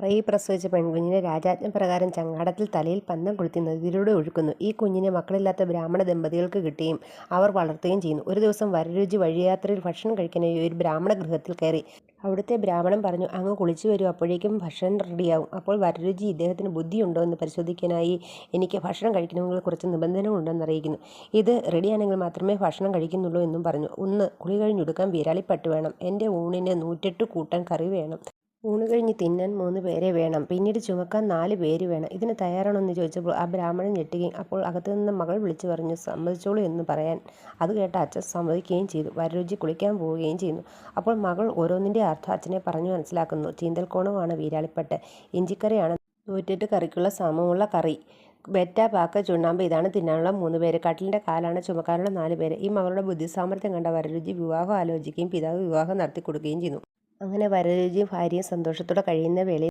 പറയി പ്രസവിച്ച പെൺകുഞ്ഞിനെ രാജാജ്ഞ പ്രകാരം ചങ്ങാടത്തിൽ തലയിൽ പന്തം കൊളുത്തി നദിയിലൂടെ ഒഴുക്കുന്നു. ഈ കുഞ്ഞിനെ മക്കളില്ലാത്ത ബ്രാഹ്മണ ദമ്പതികൾക്ക് കിട്ടുകയും അവർ വളർത്തുകയും ചെയ്യുന്നു. ഒരു ദിവസം വരരുചി വഴിയാത്രയിൽ ഭക്ഷണം കഴിക്കാനായി ഒരു ബ്രാഹ്മണ ഗൃഹത്തിൽ കയറി. അവിടുത്തെ ബ്രാഹ്മണൻ പറഞ്ഞു "അങ്ങ് കുളിച്ചു വരും അപ്പോഴേക്കും ഭക്ഷണം റെഡിയാവും. " അപ്പോൾ വരരുചി ഇദ്ദേഹത്തിന് ബുദ്ധിയുണ്ടോ എന്ന് പരിശോധിക്കാനായി "എനിക്ക് ഭക്ഷണം കഴിക്കണമെങ്കിൽ കുറച്ച് നിബന്ധനകളുണ്ടെന്ന് അറിയിക്കുന്നു. ഇത് റെഡിയാണെങ്കിൽ മാത്രമേ ഭക്ഷണം കഴിക്കുന്നുള്ളൂ എന്നും പറഞ്ഞു. ഒന്ന് കുളി കഴിഞ്ഞുടുക്കാൻ വീരാളിപ്പട്ട് വേണം. എന്റെ ഊണിന് നൂറ്റെട്ട് കൂട്ടം കറി വേണം. ഊണ് കഴിഞ്ഞ് തിന്നാൻ മൂന്ന് പേരെ വേണം. പിന്നീട് ചുമക്കാൻ നാല് പേര് വേണം. ഇതിന് തയ്യാറാണോ എന്ന് ചോദിച്ചപ്പോൾ ആ ബ്രാഹ്മണൻ ഞെട്ടുകയും അപ്പോൾ അകത്തുനിന്ന് മകൾ വിളിച്ചു പറഞ്ഞു സമ്മതിച്ചോളൂ എന്ന് പറയാൻ. അത് കേട്ട അച്ഛൻ സമ്മതിക്കുകയും ചെയ്തു. വരരുചി കുളിക്കാൻ പോവുകയും ചെയ്യുന്നു. അപ്പോൾ മകൾ ഓരോന്നിന്റെ അർത്ഥം അച്ഛനെ പറഞ്ഞു മനസ്സിലാക്കുന്നു. ചീന്തൽക്കോണമാണ് വീരാളിപ്പട്ട്. ഇഞ്ചിക്കറിയാണ് നൂറ്റെട്ട് കറിക്കുള്ള സമമുള്ള കറി. ബെറ്റ, പാക്ക, ചുണ്ണാമ്പ് ഇതാണ് തിന്നാനുള്ള മൂന്ന് പേര്. കട്ടിലിന്റെ കാലാണ് ചുമക്കാനുള്ള നാല് പേര്. ഈ മകളുടെ ബുദ്ധിസാമർത്ഥ്യം കണ്ട വരരുചി വിവാഹം ആലോചിക്കുകയും പിതാവ് വിവാഹം നടത്തി കൊടുക്കുകയും ചെയ്യുന്നു. അങ്ങനെ വരരുചിയും ഭാര്യയും സന്തോഷത്തോടെ കഴിയുന്ന വേളയിൽ